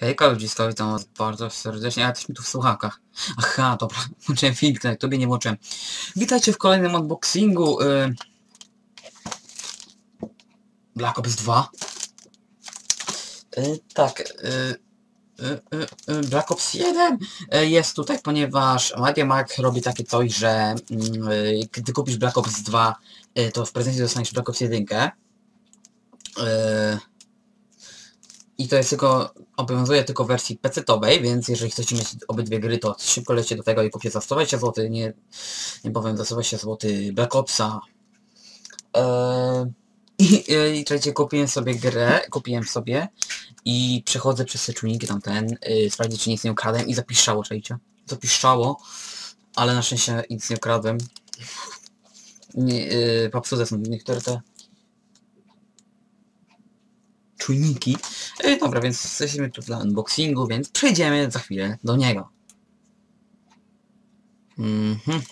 Hejka ludziska, witam was bardzo serdecznie, ale jesteśmy tu w słuchawkach. Aha, dobra, włączyłem filtr, tak, tobie nie włączyłem. Witajcie w kolejnym unboxingu y... Black Ops 2. Y, tak, y, y, Black Ops 1 y, jest tutaj, ponieważ MediaMarkt robi takie coś, że y, gdy kupisz Black Ops 2, y, to w prezencie dostaniesz Black Ops 1. Y, i to jest tylko, obowiązuje tylko w wersji PC-owej, więc jeżeli chcecie mieć obydwie gry, to szybko lecie do tego i kupię za 120 zł, nie, nie powiem za 120 zł Black Opsa. Eee, I, i trzecie, kupiłem sobie grę, kupiłem sobie i przechodzę przez te czujniki tamten, yy, sprawdzić czy nic nie ukradłem i zapiszczało, czajcie. Zapiszczało, ale na szczęście nic nie ukradłem. Nie, yy, popsute są niektóre te czujniki. E, dobra, więc jesteśmy tu dla unboxingu, więc przejdziemy za chwilę do niego. Mhm.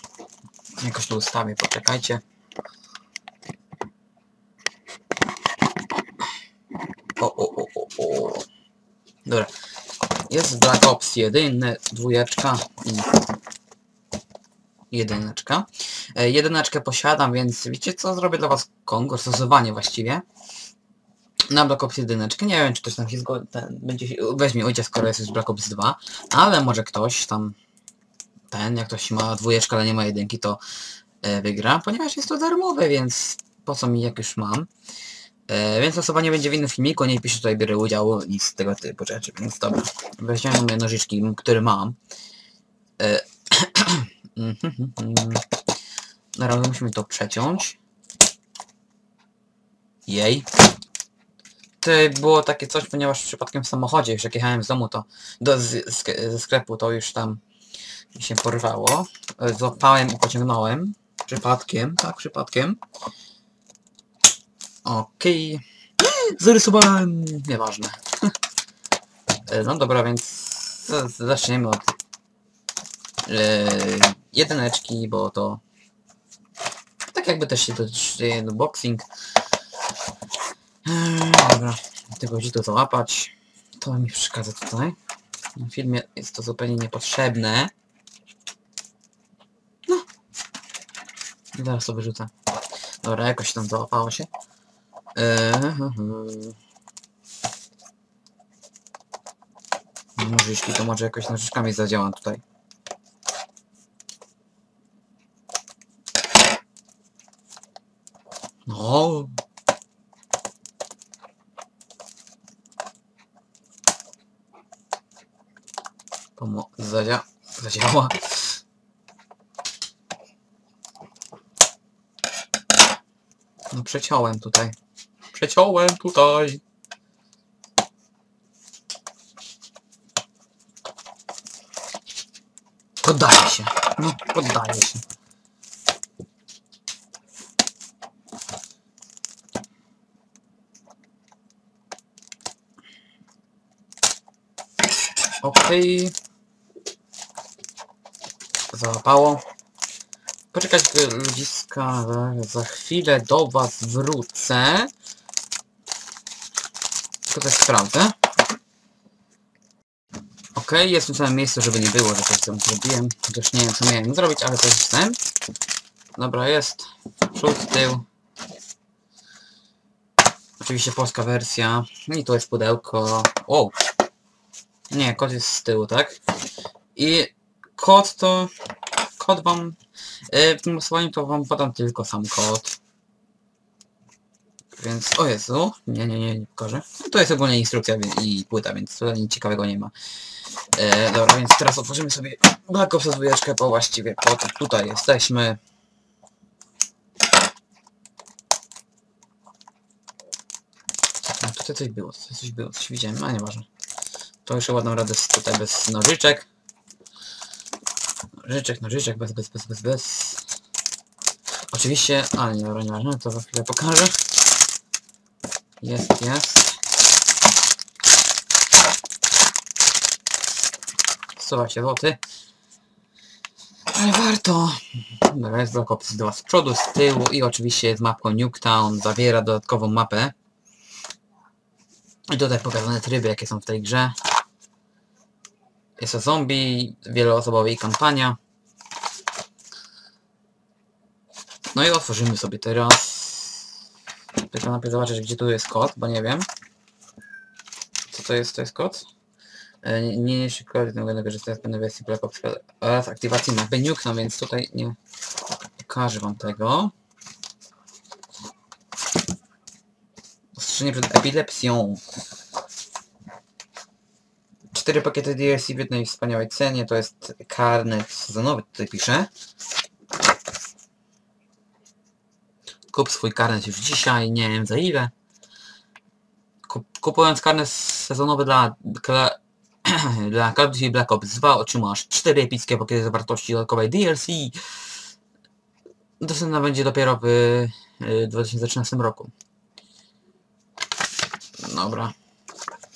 Jakoś to ustawię, poczekajcie. O, o, o, o, o. Dobra. Jest Black Ops 1, dwójeczka i jedyneczka. E, jedyneczkę posiadam, więc wiecie co? Zrobię dla was konkurs, stosowanie właściwie na Black Ops 1. Nie wiem, czy ktoś tam się zgodzi, ten, będzie się, weźmie ojciec, skoro jest już Black Ops 2, ale może ktoś tam, ten, jak ktoś ma dwójeczkę, ale nie ma jedynki, to e, wygra, ponieważ jest to darmowe, więc po co mi, jak już mam. E, więc losowanie będzie w innym filmiku, nie piszę tutaj biorę udziału i z tego typu rzeczy, więc dobra. Weźmiemy moje nożyczki, które mam. E, Na razie musimy to przeciąć. Jej. Tutaj było takie coś, ponieważ przypadkiem w samochodzie, już jak jechałem z domu, to do, z, z, ze sklepu, to już tam mi się porwało. Złapałem i pociągnąłem. Przypadkiem, tak, przypadkiem. Okej. Zarysowałem. Nieważne. No dobra, więc zaczniemy od e, jedyneczki, bo to tak jakby też się to boxing. Eee, Dobra, tego gdzie to załapać. To mi przeszkadza tutaj. Na filmie jest to zupełnie niepotrzebne. No. I Zaraz to wyrzucę. Dobra, jakoś tam załapało się. Eee, mhm. Nożyczki to może jakoś nożyczkami zadziałam tutaj. No. Pomo zadzia zadziała. No przeciąłem tutaj. Przeciąłem tutaj. Poddaję się. No, poddaję się. Okej. Załapało. Poczekać ludziska, za chwilę do was wrócę. Tylko też sprawdzę. Okej, jest w tym samym miejscu, żeby nie było, że coś tam zrobiłem. Chociaż nie wiem co miałem zrobić, ale to jest wstęp. Dobra, jest. Przód, tył. Oczywiście polska wersja. I tu jest pudełko. O! Nie, kod jest z tyłu, tak? I kod to... Kod wam... Yy, w tym losowaniu to wam podam tylko sam kod. Więc... O Jezu! Nie, nie, nie, nie pokażę. No, to jest ogólnie instrukcja i płyta, więc tutaj nic ciekawego nie ma. E, dobra, więc teraz otworzymy sobie Black Ops 2, bo właściwie po tutaj jesteśmy. A tutaj coś było, tutaj coś było, coś widziałem, a nieważne. To już ładną radę tutaj bez nożyczek. Nożyczek, nożyczek, bez, bez, bez, bez, bez. Oczywiście, ale nie, dobra, nieważne, to za chwilę pokażę. Jest, jest. Suwa się złoty. Ale warto. Dobra, jest Ops 2 z przodu, z tyłu i oczywiście jest mapką Nuketown. Zawiera dodatkową mapę. I tutaj pokazane tryby, jakie są w tej grze. Jest to zombie, wieloosobowa i kampania. No i otworzymy sobie teraz. Tylko najpierw zobaczyć gdzie tu jest kod, bo nie wiem. Co to jest? To jest kod? E, nie- Niniejszy kod nie będę korzystać z pełnej wersji Black Ops oraz aktywacji mapy Nuke, no więc tutaj nie pokażę wam tego. Ostrzeżenie przed epilepsją. Cztery pakiety DLC w jednej wspaniałej cenie, to jest karnet sezonowy, tutaj piszę. Kup swój karnet już dzisiaj, nie wiem za ile. Kup, kupując karnet sezonowy dla, dla, dla Call of Duty Black Ops 2 otrzymasz 4 epickie pakiety zawartości dodatkowej DLC. Dostępna będzie dopiero w y, 2013 roku. Dobra.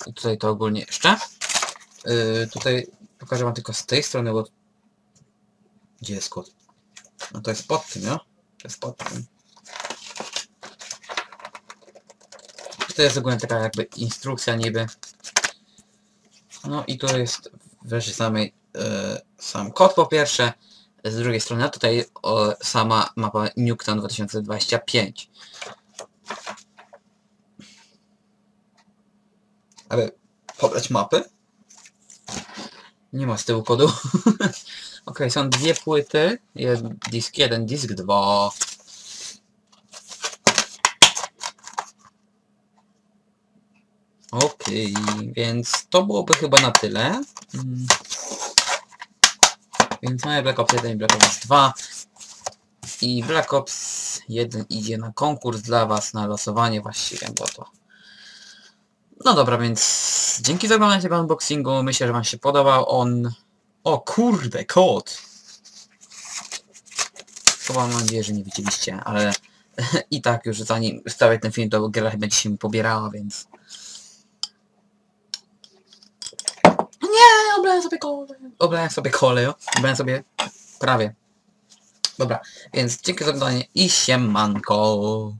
I tutaj to ogólnie jeszcze. Yy, tutaj pokażę wam tylko z tej strony, bo... Gdzie jest kod? No to jest pod tym, ja? To jest pod tym. To jest ogólnie taka jakby instrukcja niby. No i tu jest w wersji samej yy, sam kod po pierwsze. Z drugiej strony a tutaj o, sama mapa Nuketown 2025. Ale pobrać mapy? Nie ma z tyłu kodu. ok, są dwie płyty. Jest disk 1, disk 2. Ok, więc to byłoby chyba na tyle. Mm. Więc mamy Black Ops 1 i Black Ops 2. I Black Ops 1 idzie na konkurs dla Was, na losowanie właściwie, bo. No dobra, więc dzięki za oglądanie tego unboxingu. Myślę, że Wam się podobał on. O kurde, kod! Chyba mam nadzieję, że nie widzieliście, ale i tak już zanim wstawię ten film, to gra będzie się pobierała, więc... Nie, oblałem sobie kole. Oblałem sobie kole. Oblałem sobie prawie. Dobra, więc dzięki za oglądanie i siemanko.